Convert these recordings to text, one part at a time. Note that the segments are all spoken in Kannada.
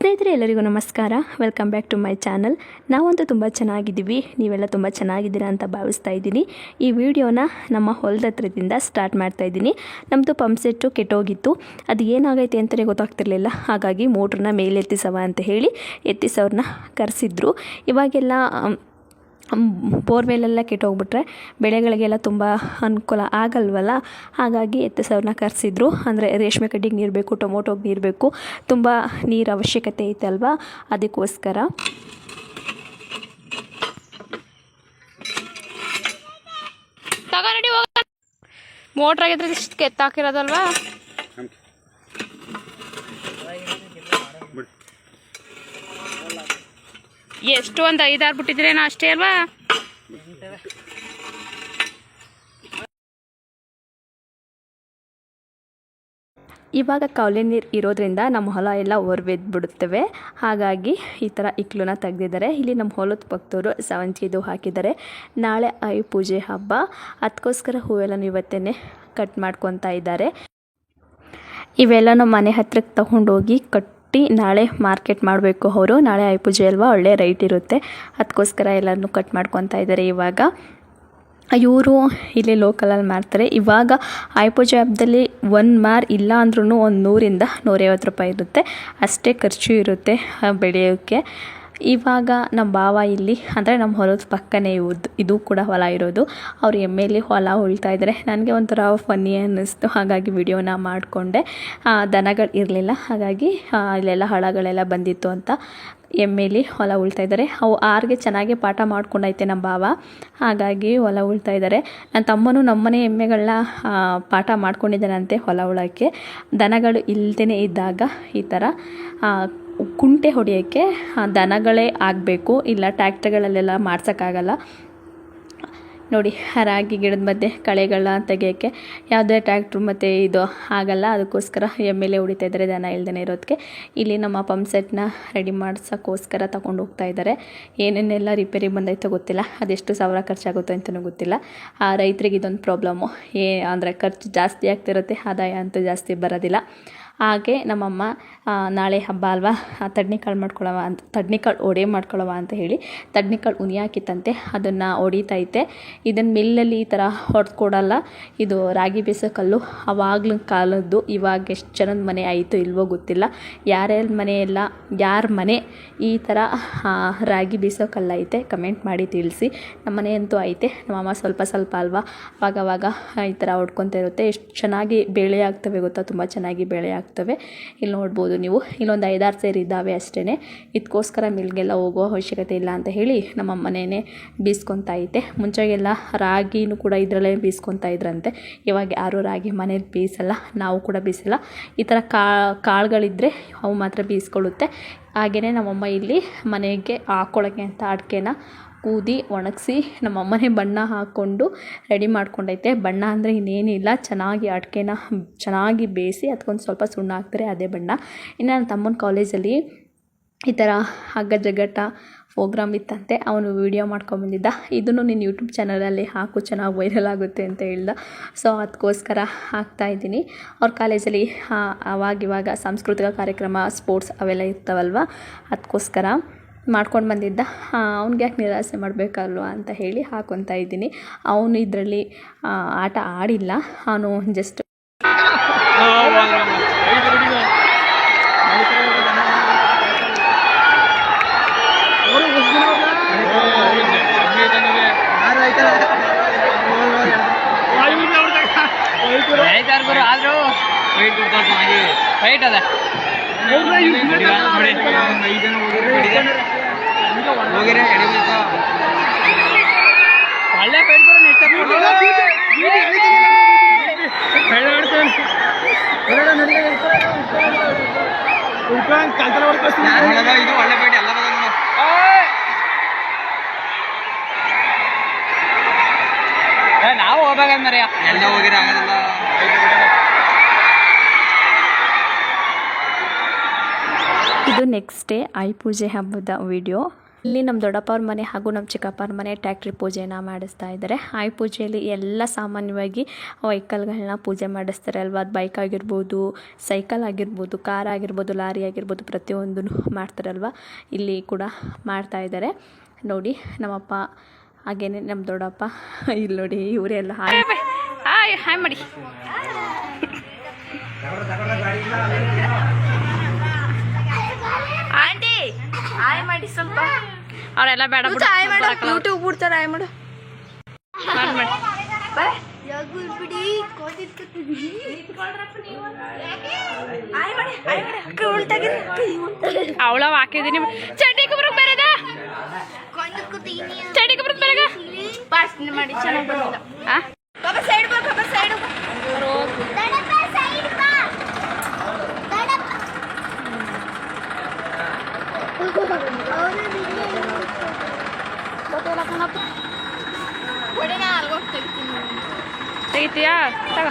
ಸ್ನೇಹಿತರೆ, ಎಲ್ಲರಿಗೂ ನಮಸ್ಕಾರ. Welcome back to my channel ನಾವಂತೂ ತುಂಬ ಚೆನ್ನಾಗಿದ್ದೀವಿ. ನೀವೆಲ್ಲ ತುಂಬ ಚೆನ್ನಾಗಿದ್ದೀರಾ ಅಂತ ಭಾವಿಸ್ತಾ ಇದ್ದೀನಿ. ಈ ವಿಡಿಯೋನ ನಮ್ಮ ಹೊಲದ ಹತ್ರದಿಂದ ಸ್ಟಾರ್ಟ್ ಮಾಡ್ತಾ ಇದ್ದೀನಿ. ನಮ್ಮದು ಪಂಪ್ ಸೆಟ್ಟು ಕೆಟ್ಟೋಗಿತ್ತು. ಅದು ಏನಾಗೈತೆ ಅಂತಲೇ ಗೊತ್ತಾಗ್ತಿರಲಿಲ್ಲ. ಹಾಗಾಗಿ ಮೋಟ್ರನ್ನ ಮೇಲೆ ಎತ್ತಿಸವ ಅಂತ ಹೇಳಿ ಎತ್ತಿಸೋರನ್ನ ಕರೆಸಿದ್ರು. ಇವಾಗೆಲ್ಲ ಬೋರ್ವೆಲೆಲ್ಲ ಕೆಟ್ಟೋಗ್ಬಿಟ್ರೆ ಬೆಳೆಗಳಿಗೆಲ್ಲ ತುಂಬ ಅನುಕೂಲ ಆಗಲ್ವಲ್ಲ? ಹಾಗಾಗಿ ಎತ್ತಿಸೋರನ್ನ ಕರೆಸಿದ್ರು. ಅಂದರೆ ರೇಷ್ಮೆ ಕಡ್ಡಿಗೆ ನೀರು ಬೇಕು, ಟೊಮೊಟೊಗೆ ನೀರು ಬೇಕು. ತುಂಬ ನೀರು ಅವಶ್ಯಕತೆ ಐತಲ್ವಾ ಅದಕ್ಕೋಸ್ಕರ. ಮೋಟ್ರಾಗಿದ್ರೆ ಇಷ್ಟು ಕೆತ್ತಾಕಿರೋದಲ್ವಾ ಎಷ್ಟು ಒಂದು ಐದಾರು ಬಿಟ್ಟಿದ್ರೇನೋ ಅಷ್ಟೇ ಅಲ್ವಾ? ಇವಾಗ ಕೌಲಿ ನೀರು ಇರೋದ್ರಿಂದ ನಮ್ಮ ಹೊಲ ಎಲ್ಲ ಬಿಡುತ್ತವೆ ಹಾಗಾಗಿ ಈ ಥರ ಇಕ್ಲುನ ತೆಗೆದಿದ್ದಾರೆ. ಇಲ್ಲಿ ನಮ್ಮ ಹೊಲದ ಪಕ್ಕದವರು ಸೇವಂತಿಗೆದು ಹಾಕಿದ್ದಾರೆ. ನಾಳೆ ಆಯು ಪೂಜೆ ಹಬ್ಬ. ಅದಕ್ಕೋಸ್ಕರ ಹೂವೆಲ್ಲನೂ ಇವತ್ತೇ ಕಟ್ ಮಾಡ್ಕೊತಾ ಇದ್ದಾರೆ. ಇವೆಲ್ಲನೂ ಮನೆ ಹತ್ರಕ್ಕೆ ತಗೊಂಡೋಗಿ ಕಟ್ಟಿ ನಾಳೆ ಮಾರ್ಕೆಟ್ ಮಾಡಬೇಕು ಅವರು. ನಾಳೆ ಆಯ್ ಪೂಜೆ ಅಲ್ವಾ? ಒಳ್ಳೆ ರೈಟ್ ಇರುತ್ತೆ. ಅದಕ್ಕೋಸ್ಕರ ಎಲ್ಲನೂ ಕಟ್ ಮಾಡ್ಕೊತಾ ಇದ್ದಾರೆ ಇವಾಗ. ಇವರು ಇಲ್ಲಿ ಲೋಕಲಲ್ಲಿ ಮಾರ್ತಾರೆ ಇವಾಗ ಆಯುಪೂಜೆ ಹಬ್ಬದಲ್ಲಿ ಒಂದು ಮಾರ್ ಇಲ್ಲ ಅಂದ್ರೂ ಒಂದು ನೂರಿಂದ ನೂರೈವತ್ತು ರೂಪಾಯಿ ಇರುತ್ತೆ. ಅಷ್ಟೇ ಖರ್ಚು ಇರುತ್ತೆ ಬೆಳೆಯೋಕ್ಕೆ ಇವಾಗ ನಮ್ಮ ಭಾವ ಇಲ್ಲಿ, ಅಂದರೆ ನಮ್ಮ ಹೊಲದ ಪಕ್ಕನೇ ಇವ್ದು, ಇದು ಕೂಡ ಹೊಲ ಇರೋದು. ಅವ್ರು ಎಮ್ಮೆಲಿ ಹೊಲ ಉಳ್ತಾ ಇದ್ದಾರೆ ನನಗೆ ಒಂಥರ ಫನ್ನಿ ಅನ್ನಿಸ್ತು, ಹಾಗಾಗಿ ವಿಡಿಯೋನ ಮಾಡಿಕೊಂಡೆ. ದನಗಳು ಇರಲಿಲ್ಲ, ಹಾಗಾಗಿ ಇಲ್ಲೆಲ್ಲ ಹಳಗಳೆಲ್ಲ ಬಂದಿತ್ತು ಅಂತ ಎಮ್ಮೆಲಿ ಹೊಲ ಉಳ್ತಾ ಇದ್ದಾರೆ ಅವು ಆರ್ಗೆ ಚೆನ್ನಾಗಿ ಪಾಠ ಮಾಡ್ಕೊಂಡೈತೆ ನಮ್ಮ ಭಾವ, ಹಾಗಾಗಿ ಹೊಲ ಉಳ್ತಾ ಇದ್ದಾರೆ ನನ್ನ ತಮ್ಮನೂ ನಮ್ಮನೆ ಎಮ್ಮೆಗಳನ್ನ ಪಾಠ ಮಾಡ್ಕೊಂಡಿದ್ದಾನಂತೆ ಹೊಲ ಉಳೋಕ್ಕೆ. ದನಗಳು ಇಲ್ದೇ ಇದ್ದಾಗ ಈ ಥರ ಕುಂಟೆ ಹೊಡೆಯೋಕ್ಕೆ ದನಗಳೇ ಆಗಬೇಕು, ಇಲ್ಲ ಟ್ಯಾಕ್ಟ್ರ್ಗಳಲ್ಲೆಲ್ಲ ಮಾಡ್ಸೋಕ್ಕಾಗಲ್ಲ. ನೋಡಿ, ರಾಗಿ ಗಿಡದ ಮಧ್ಯೆ ಕಳೆಗಳನ್ನ ತೆಗೆಯೋಕ್ಕೆ ಯಾವುದೇ ಟ್ಯಾಕ್ಟ್ರು ಮತ್ತು ಇದು ಆಗಲ್ಲ. ಅದಕ್ಕೋಸ್ಕರ ಎಂ ಎಲ್ ಎ ಹೊಡಿತಾ ಇದ್ದಾರೆ, ದನ ಇಲ್ದೇ ಇರೋದಕ್ಕೆ ಇಲ್ಲಿ ನಮ್ಮ ಪಂಪ್ ಸೆಟ್ನ ರೆಡಿ ಮಾಡ್ಸೋಕ್ಕೋಸ್ಕರ ತಗೊಂಡು ಹೋಗ್ತಾ ಇದ್ದಾರೆ. ಏನೇನೆಲ್ಲ ರಿಪೇರಿ ಬಂದೈತೋ ಗೊತ್ತಿಲ್ಲ. ಅದೆಷ್ಟು ಸಾವಿರ ಖರ್ಚಾಗುತ್ತೋ ಅಂತಲೂ ಗೊತ್ತಿಲ್ಲ. ಆ, ರೈತರಿಗೆ ಇದೊಂದು ಪ್ರಾಬ್ಲಮ್ಮು. ಏ, ಅಂದರೆ ಖರ್ಚು ಜಾಸ್ತಿ ಆಗ್ತಿರುತ್ತೆ, ಆದಾಯ ಅಂತೂ ಜಾಸ್ತಿ ಬರೋದಿಲ್ಲ. ಹಾಗೆ ನಮ್ಮಮ್ಮ ನಾಳೆ ಹಬ್ಬ ಅಲ್ವಾ? ತಡ್ನಿಕಾಳು ಮಾಡ್ಕೊಳ್ಳವ ಅಂತ ತಡ್ನೆಕಾಳು ಒಡೆ ಮಾಡ್ಕೊಳ್ಳವ ಅಂತ ಹೇಳಿ ತಡ್ನಿಕಾಳು ಉನಿ ಹಾಕಿತ್ತಂತೆ ಅದನ್ನು ಹೊಡಿತೈತೆ ಇದನ್ನು ಮಿಲ್ಲಲ್ಲಿ ಈ ಥರ ಹೊಡೆದ್ಕೊಡಲ್ಲ ಇದು ರಾಗಿ ಬೀಸೋ ಕಲ್ಲು ಕಾಲದ್ದು ಇವಾಗ ಎಷ್ಟು ಜನದ ಮನೆ ಆಯಿತು ಇಲ್ವೋ ಗೊತ್ತಿಲ್ಲ. ಯಾರ್ಯಾರ ಮನೆಯೆಲ್ಲ ಯಾರ ಮನೆ ಈ ಥರ ರಾಗಿ ಬೀಸೋ ಕಲ್ಲು ಐತೆ ಕಮೆಂಟ್ ಮಾಡಿ ತಿಳಿಸಿ. ನಮ್ಮ ಮನೆ ಅಂತೂ ಐತೆ ನಮ್ಮಮ್ಮ ಸ್ವಲ್ಪ ಸ್ವಲ್ಪ ಅಲ್ವಾ? ಅವಾಗವಾಗ ಈ ಥರ ಹೊಡ್ಕೊತಾ ಇರುತ್ತೆ. ಎಷ್ಟು ಚೆನ್ನಾಗಿ ಬೇಳೆ ಆಗ್ತವೆ ಗೊತ್ತಾ? ತುಂಬ ಚೆನ್ನಾಗಿ ಬೇಳೆ ಆಗ್ತವೆ. ಇಲ್ಲಿ ನೋಡ್ಬೋದು ನೀವು. ಇಲ್ಲೊಂದು ಐದಾರು ಸೇರಿ ಇದ್ದಾವೆ ಅಷ್ಟೇ ಇದಕ್ಕೋಸ್ಕರ ಮಿಲ್ಗೆಲ್ಲ ಹೋಗೋ ಅವಶ್ಯಕತೆ ಇಲ್ಲ ಅಂತ ಹೇಳಿ ನಮ್ಮ ಮನೆಯೇ ಬೀಸ್ಕೊತಾ ಐತೆ ಮುಂಚೆಗೆಲ್ಲ ರಾಗಿನೂ ಕೂಡ ಇದರಲ್ಲೇ ಬೀಸ್ಕೊತಾ ಇದ್ರಂತೆ. ಇವಾಗ ಯಾರೂ ರಾಗಿ ಮನೇಲಿ ಬೀಸಲ್ಲ, ನಾವು ಕೂಡ ಬೀಸಲ್ಲ. ಈ ಥರ ಕಾಳುಗಳಿದ್ದರೆ ಅವು ಮಾತ್ರ ಬೀಸ್ಕೊಳ್ಳುತ್ತೆ. ಹಾಗೆಯೇ ನಮ್ಮಮ್ಮ ಇಲ್ಲಿ ಮನೆಗೆ ಹಾಕ್ಕೊಳ್ಳೋಕ್ಕೆ ಅಂತ ಅಡಿಕೆನ ಕೂದಿ ಒಣಗಿಸಿ ನಮ್ಮಮ್ಮನೇ ಬಣ್ಣ ಹಾಕ್ಕೊಂಡು ರೆಡಿ ಮಾಡ್ಕೊಂಡೈತೆ. ಬಣ್ಣ ಅಂದರೆ ಇನ್ನೇನಿಲ್ಲ ಚೆನ್ನಾಗಿ ಅಡಿಕೆನ ಚೆನ್ನಾಗಿ ಬೇಯಿಸಿ ಅದಕ್ಕೊಂದು ಸ್ವಲ್ಪ ಸುಣ್ಣ ಹಾಕ್ತಾರೆ, ಅದೇ ಬಣ್ಣ. ಇನ್ನು ನನ್ನ ತಮ್ಮನ ಕಾಲೇಜಲ್ಲಿ ಈ ಥರ ಹಗ್ಗ ಜಗ್ಗಟ ಪ್ರೋಗ್ರಾಮ್ ಇತ್ತಂತೆ. ಅವನು ವೀಡಿಯೋ ಮಾಡ್ಕೊಂಬಂದಿದ್ದ ಇದನ್ನು ನೀನು ಯೂಟ್ಯೂಬ್ ಚಾನಲಲ್ಲಿ ಹಾಕು, ಚೆನ್ನಾಗಿ ವೈರಲ್ ಆಗುತ್ತೆ ಅಂತ ಹೇಳ್ದ. ಸೊ ಅದಕ್ಕೋಸ್ಕರ ಹಾಕ್ತಾಯಿದ್ದೀನಿ ಅವ್ರ ಕಾಲೇಜಲ್ಲಿ ಅವಾಗಿವಾಗ ಸಾಂಸ್ಕೃತಿಕ ಕಾರ್ಯಕ್ರಮ, ಸ್ಪೋರ್ಟ್ಸ್ ಅವೆಲ್ಲ ಇರ್ತಾವಲ್ವ? ಅದಕ್ಕೋಸ್ಕರ ಮಾಡ್ಕೊಂಡು ಬಂದಿದ್ದ. ಅವ್ನಿಗೆ ಯಾಕೆ ನಿರಾಸೆ ಮಾಡಬೇಕಲ್ವ ಅಂತ ಹೇಳಿ ಹಾಕೊತಾ ಇದ್ದೀನಿ. ಅವನು ಇದರಲ್ಲಿ ಆಟ ಆಡಿಲ್ಲ. ಅವನು ಜಸ್ಟ್ ಫೈಟ್ ಅದ ಒಳ್ಳೆ ಇದು ಒಳ್ಳೆ ಪೈಟ್ ಎಲ್ಲ ನಾವು ಹೋಗ್ಬೇಕಂದ್ರೆ ಎಲ್ಲ ಹೋಗಿರ ಆಗೋದಿಲ್ಲ ಇದು ನೆಕ್ಸ್ಟ್ ಡೇ ಐ ಪೂಜೆ ಹಬ್ಬದ ವಿಡಿಯೋ ಇಲ್ಲಿ ನಮ್ಮ ದೊಡ್ಡಪ್ಪ ಅವ್ರ ಮನೆ ಹಾಗೂ ನಮ್ಮ ಚಿಕ್ಕಪ್ಪ ಅವ್ರ ಮನೆ ಟ್ಯಾಕ್ಟ್ರಿ ಪೂಜೆನ ಮಾಡಿಸ್ತಾ ಇದ್ದಾರೆ ಆಯ್ ಪೂಜೆಯಲ್ಲಿ ಎಲ್ಲ ಸಾಮಾನ್ಯವಾಗಿ ವೆಹಿಕಲ್ಗಳನ್ನ ಪೂಜೆ ಮಾಡಿಸ್ತಾರೆ ಅಲ್ವಾ? ಅದು ಬೈಕ್ ಆಗಿರ್ಬೋದು ಸೈಕಲ್ ಆಗಿರ್ಬೋದು ಕಾರ್ ಆಗಿರ್ಬೋದು ಲಾರಿ ಆಗಿರ್ಬೋದು ಪ್ರತಿಯೊಂದು ಮಾಡ್ತಾರಲ್ವ ಇಲ್ಲಿ ಕೂಡ ಮಾಡ್ತಾ ಇದ್ದಾರೆ ನೋಡಿ ನಮ್ಮಪ್ಪ ಹಾಗೇನೆ ನಮ್ಮ ದೊಡ್ಡಪ್ಪ ಇಲ್ಲಿ ನೋಡಿ ಇವರೆಲ್ಲ ಹಾಯ್. ಹಾಯ್ ಹಾಯ್ ಮಾಡಿ ಆಂಟಿ ಆಯ್ ಮಾಡಿ ಸ್ವಲ್ಪ. ಅವರೆಲ್ಲ ಬೇಡ ಬಿಡು. ಆಯ್ ಮಾಡು. ಯೂಟ್ಯೂಬ್ ಬಿಡ್ತಾರೆ ಆಯ್ ಮಾಡು. ಮಾಡ್ ಮಾಡಿ. ಆಯ್ ಮಾಡಿ ಆಯ್ ಮಾಡಿ. ಅಕ್ಕ ಉಲ್ಟಾಗಿ ಅವಳ ಹಾಕಿದೀನಿ ಚಡ್ಡಿ ಕುಬ್ರಕ್ ಬರದ? ಚಡ್ಡಿ ಕುಬ್ರಕ್ ಬರಗ ಪಾಸ್ ಮಾಡಿ ಚೆನ್ನಾಗಿ ಬಂದಿಲ್ಲ. ತೆಗಿತೀಯಾ? ತಗೋ.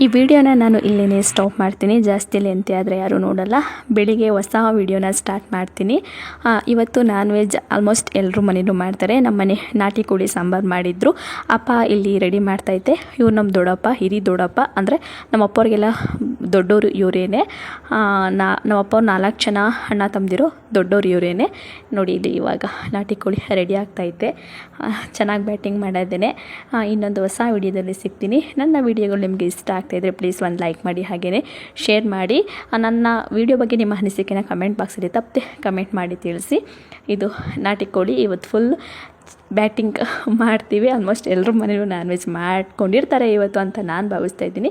ಈ ವಿಡಿಯೋನ ನಾನು ಇಲ್ಲೇ ಸ್ಟಾಪ್ ಮಾಡ್ತೀನಿ. ಜಾಸ್ತಿ ಲೆಂತಿ ಆದರೆ ಯಾರೂ ನೋಡಲ್ಲ. ಬೆಳಿಗ್ಗೆ ಹೊಸ ವಿಡಿಯೋನ ಸ್ಟಾರ್ಟ್ ಮಾಡ್ತೀನಿ. ಇವತ್ತು ನಾನ್ ವೆಜ್ ಆಲ್ಮೋಸ್ಟ್ ಎಲ್ಲರೂ ಮನೇಲೂ ಮಾಡ್ತಾರೆ. ನಮ್ಮ ಮನೆ ನಾಟಿ ಕೋಳಿ ಸಾಂಬಾರು ಮಾಡಿದ್ರು. ಅಪ್ಪ ಇಲ್ಲಿ ರೆಡಿ ಮಾಡ್ತೈತೆ ಇವ್ರು ನಮ್ಮ ದೊಡ್ಡಪ್ಪ, ಹಿರಿ ದೊಡ್ಡಪ್ಪ. ಅಂದರೆ ನಮ್ಮ ಅಪ್ಪವ್ರಿಗೆಲ್ಲ ದೊಡ್ಡವರು ಇವರೇನೆ. ನಾ ನಮ್ಮ ಅಪ್ಪವ್ರು ನಾಲ್ಕು ಜನ ಅಣ್ಣ ತಂದಿರೋ ದೊಡ್ಡವ್ರು ಇವರೇನೆ. ನೋಡಿ ಇಲ್ಲಿ ಇವಾಗ ನಾಟಿ ಕೋಳಿ ರೆಡಿ ಆಗ್ತೈತೆ ಚೆನ್ನಾಗಿ ಬ್ಯಾಟಿಂಗ್ ಮಾಡಿದ್ದೇನೆ. ಇನ್ನೊಂದು ಹೊಸ ವಿಡಿಯೋದಲ್ಲಿ ಸಿಗ್ತೀನಿ. ನನ್ನ ವಿಡಿಯೋಗಳು ನಿಮಗೆ ಇಷ್ಟ ಆಗ್ತಾಯಿದ್ರೆ ಪ್ಲೀಸ್ ಒಂದು ಲೈಕ್ ಮಾಡಿ ಹಾಗೆಯೇ ಶೇರ್ ಮಾಡಿ. ನನ್ನ ವಿಡಿಯೋ ಬಗ್ಗೆ ನಿಮ್ಮ ಅನಿಸಿಕೆನ ಕಮೆಂಟ್ ಬಾಕ್ಸಲ್ಲಿ ತಪ್ಪದೆ ಕಮೆಂಟ್ ಮಾಡಿ ತಿಳಿಸಿ. ಇದು ನಾಟಿ ಕೋಳಿ, ಇವತ್ತು ಫುಲ್ ಬ್ಯಾಟಿಂಗ್ ಮಾಡ್ತೀವಿ. ಆಲ್ಮೋಸ್ಟ್ ಎಲ್ಲರೂ ಮನೇಲೂ ನಾನ್ ವೆಜ್ ಮಾಡ್ಕೊಂಡಿರ್ತಾರೆ ಇವತ್ತು ಅಂತ ನಾನು ಭಾವಿಸ್ತಾ ಇದ್ದೀನಿ.